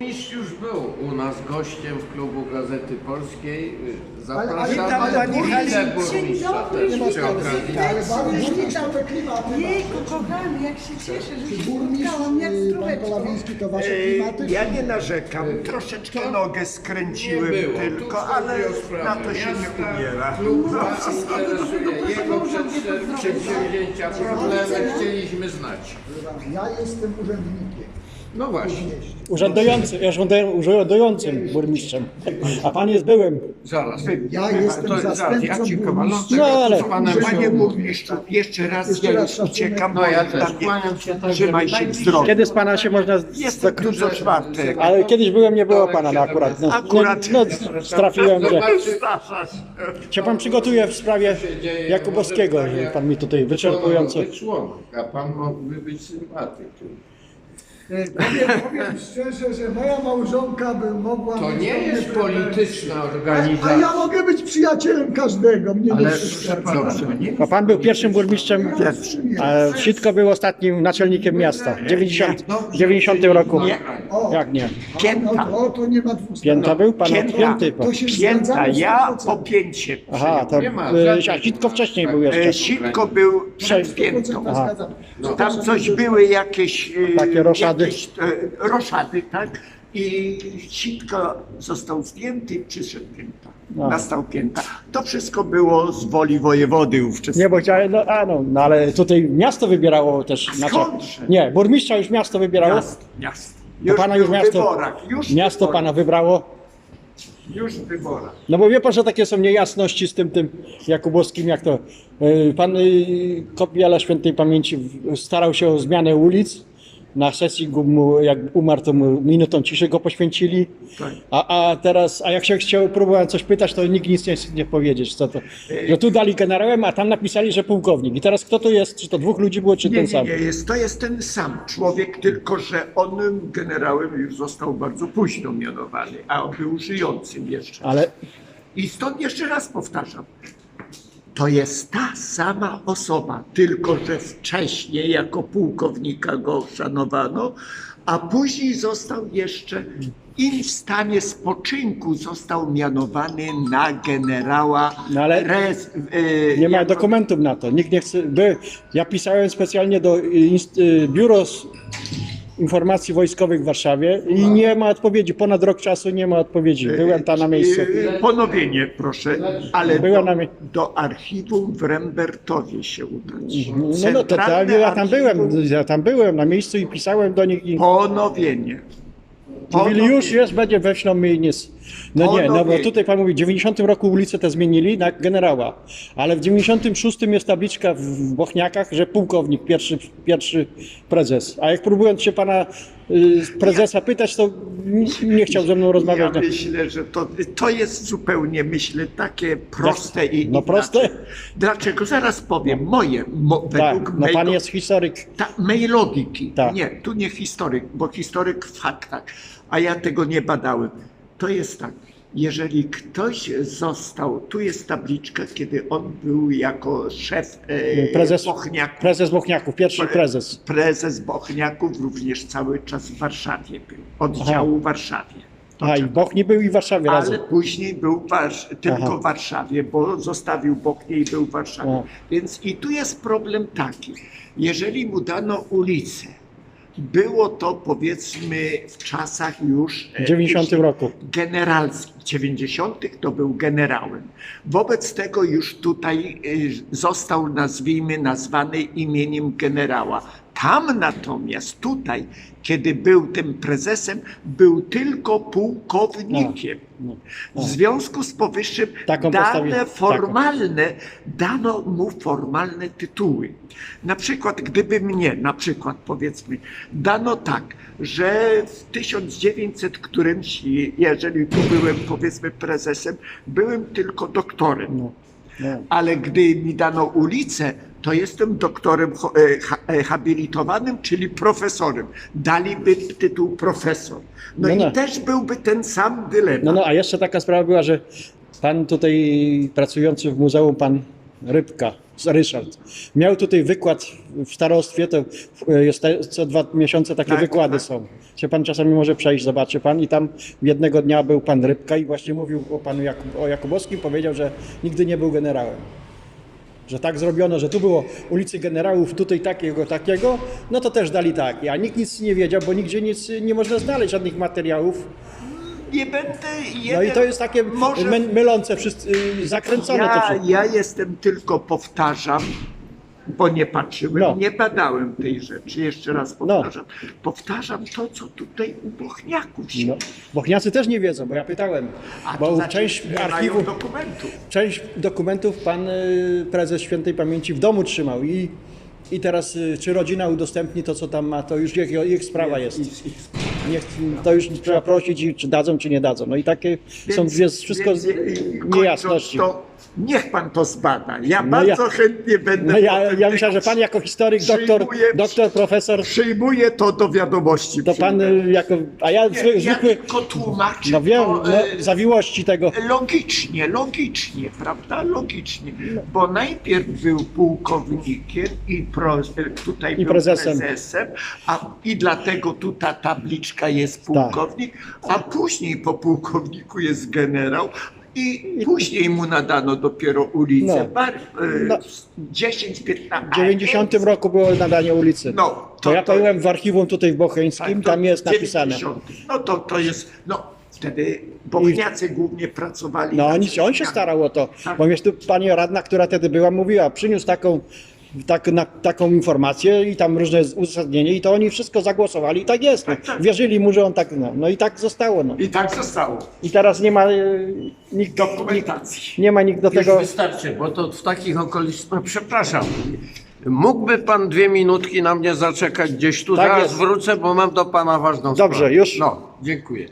Mistrz już był u nas gościem w klubu Gazety Polskiej. Ale- ale Zapraszamy tam pani wiceburmistrza też przy okazji. Ale pan burmistrz to ma. Jejku, kochany, jak się cieszę, że się burmistrz, spotkałam, jak pan stróweczką. Kolawiński to wasze klimaty? Ja nie narzekam, troszeczkę nogę skręciłem Nie było. tylko, ale chodzi o sprawę na to się nie miasta. umiera. Klub Was interesuje jego przedsię- przedsięwzięcia, problemy chcieliśmy znać. Ja jestem urzędnikiem. No właśnie. Urzędujący, ja urzęduję- urzędującym burmistrzem, a pan jest byłym. zaraz. Ja jestem To zaraz, zastępcą ja ci burmistrza. No, ale- z panem Panie burmistrzu, jeszcze raz Jeszcze ja raz już szacunek. uciekam, No bo ja tam też, nie- kłaniam się tak, Trzymaj żeby się najbliżej-. Kiedy z pana się można... Jestem tu co czwartek. Ale kiedyś byłem, nie było pana no, akurat. No, Akurat. No, no, trafiłem, że Zdarza się. się pan przygotuje w sprawie Jakubowskiego, że pan mi tutaj wyczerpująco... Być członek, a pan mógłby być sympatykiem. E, Powiem, powiem szczerze, że moja małżonka by mogła To nie do mnie jest polityczna A, a organizacja. ja mogę być przyjacielem każdego, mnie Ale nie przeszkadza. dobrze, A pan był pierwszym burmistrzem, a Sitko był ostatnim naczelnikiem miasta w 90, 90 roku. Nie. O, Jak nie? no Pięta. to, to nie ma dwóch Pięta był? Pan od Pięta. To się Pięta, zgadzamy z ja 100%. po pięcie. Aha, to Nie ma żadnych- a Sitko wcześniej był E, jeszcze. Sitko był przed piętą. Aha. Zgadzam. Tam coś były jakieś... e, Takie roszady. E, roszady, tak? I Sitko został zdjęty przyszedł pięta. No. Nastał pięta. To wszystko było z woli wojewody ówczesnego. Nie, bo chciałem, no, a no, no ale tutaj miasto wybierało też. skądże? nie, burmistrza już miasto wybierało. Miasto, miasto. To pana już miasto, wyborach, już miasto wyborach, pana wybrało. Już w wyborach. No bo wie pan, że takie są niejasności z tym, tym Jakubowskim, jak to y, pan y, Kopiala Świętej Pamięci starał się o zmianę ulic. Na sesji mu, jak umarł, to mu minutą ciszy go poświęcili. Tak. A, a teraz, a jak się chciał, próbowałem coś pytać, to nikt nic nie nie powiedzieć, co to. Że tu dali generałem, a tam napisali, że pułkownik. I teraz kto to jest? Czy to dwóch ludzi było, czy Nie, ten nie, sam? nie, jest, to jest ten sam człowiek, tylko że on generałem już został bardzo późno mianowany, a on był żyjącym jeszcze. Ale I stąd jeszcze raz powtarzam. To jest ta sama osoba, tylko że wcześniej jako pułkownika go szanowano, a później został jeszcze i w stanie spoczynku został mianowany na generała. No ale Rez, e, Nie ma jako- dokumentów na to. Nikt nie chce. By, ja pisałem specjalnie do y, inst- y, Biuro Informacji Wojskowych w Warszawie i nie ma odpowiedzi. Ponad rok czasu nie ma odpowiedzi. Byłem tam na miejscu. Yy, Ponowienie proszę, ale Była do, na mie- do archiwum w Rembertowie się udać. No, no to, to, Centralne ja tam byłem, archiwum- ja tam byłem na miejscu i pisałem do nich i Ponowienie. Mówili już jest, będzie weźną mi nic. No nie, no bo tutaj pan mówi, w 90 roku ulicę te zmienili na generała, ale w 96 jest tabliczka w- w Bochniakach, że pułkownik, pierwszy, pierwszy prezes. A jak próbując się pana prezesa pytać, to nie chciał ze mną Ja rozmawiać. No. myślę, że to, to jest zupełnie, myślę, takie proste i No proste? inaczej. Dlaczego? Zaraz powiem. Moje, mo, według Tak, no mego- pan jest historyk. ta, mej logiki. Tak. Nie, tu nie historyk, bo historyk w faktach, a ja tego nie badałem. To jest tak, jeżeli ktoś został, tu jest tabliczka, kiedy on był jako szef e, Prezes, Bochniaków. prezes Bochniaków, pierwszy prezes. Prezes Bochniaków również cały czas w Warszawie był, oddziału w Warszawie. To A i Bochni był i w Warszawie razem. ale później był Warsz- tylko Aha. w Warszawie, bo zostawił Bochnię i był w Warszawie. Więc i tu jest problem taki, jeżeli mu dano ulicę, było to powiedzmy w czasach już e, W 90 roku. generalskich, 90. to był generałem. Wobec tego już tutaj y, został, nazwijmy, nazwany imieniem generała. Tam natomiast, tutaj, kiedy był tym prezesem, był tylko pułkownikiem. No, W związku z powyższym Taką dane taką. formalne, dano mu formalne tytuły. Na przykład, gdyby mnie, na przykład powiedzmy, dano tak, że w 1900 którymś, jeżeli tu byłem powiedzmy prezesem, byłem tylko doktorem. No, no. Ale gdy mi dano ulicę, to jestem doktorem e, e, habilitowanym, czyli profesorem. Daliby tytuł profesor. No, No i no. też byłby ten sam dylemat. No, no, a jeszcze taka sprawa była, że pan tutaj pracujący w muzeum, pan Rybka, Ryszard. Miał tutaj wykład w starostwie, to e, jest te- co dwa miesiące takie Tak, wykłady tak. są. Się pan czasami może przejść, zobaczy pan i tam jednego dnia był pan Rybka i właśnie mówił o panu Jakub, o Jakubowskim, powiedział, że nigdy nie był generałem. Że tak zrobiono, że tu było ulicy generałów, tutaj takiego, takiego, no to też dali tak. A nikt nic nie wiedział, bo nigdzie nic nie można znaleźć, żadnych materiałów. Nie będę jeden... No i to jest takie może- my, mylące, wszyscy, yy, zakręcone to Ja, wszystko. ja jestem tylko powtarzam, bo nie patrzyłem, No. nie badałem tej rzeczy. Jeszcze raz powtarzam. Powtarzam to, co tutaj u Bochniaków się No, Bochniacy też nie wiedzą, bo ja pytałem, A bo znaczy, część archiwów, dokumentów. część dokumentów pan y, prezes świętej pamięci w domu trzymał i, i teraz y, czy rodzina udostępni to, co tam ma, to już ich, ich sprawa jest. Niech, to już trzeba prosić, czy dadzą, czy nie dadzą. No i takie są Więc- jest wszystko więc, niejasności. To niech pan to zbada. Ja No bardzo ja- chętnie będę. No ja, ja myślę, że pan jako historyk, doktor, doktor, profesor, Przyjmuję to do wiadomości. to pan y, jako, a ja Nie, zwy, ja zwykły, tylko tłumaczę no wiem, no, e, zawiłości tego. Logicznie, logicznie, prawda? Logicznie. No. Bo najpierw był pułkownikiem i pro, tutaj I był prezesem. prezesem, a, i dlatego tu ta tabliczka jest Tak. pułkownik, a później po pułkowniku jest generał. I później mu nadano dopiero ulicę. No. Bar, e, No. 10-15. W 90 roku było nadanie ulicy. No, To ja byłem w archiwum tutaj w Bocheńskim, Tak, to tam jest w napisane. 90. No to, to jest, no wtedy Bochniacy głównie pracowali. No nad on, się starał o to, Tak. bo wiesz, tu pani radna, która wtedy była, mówiła, przyniósł taką, tak, na, taką informację i tam różne uzasadnienie i to oni wszystko zagłosowali i tak jest. No. Tak, tak. Wierzyli mu, że on tak, no, no i tak zostało. No. I tak zostało. I teraz nie ma e, nikt, nikt, Dokumentacji. nie ma nikt do Już tego. wystarczy, bo to w takich okolicznościach, no, przepraszam. Mógłby pan dwie minutki na mnie zaczekać gdzieś tu? Tak Zaraz jest. wrócę, bo mam do pana ważną Dobrze, sprawę. już. No, dziękuję.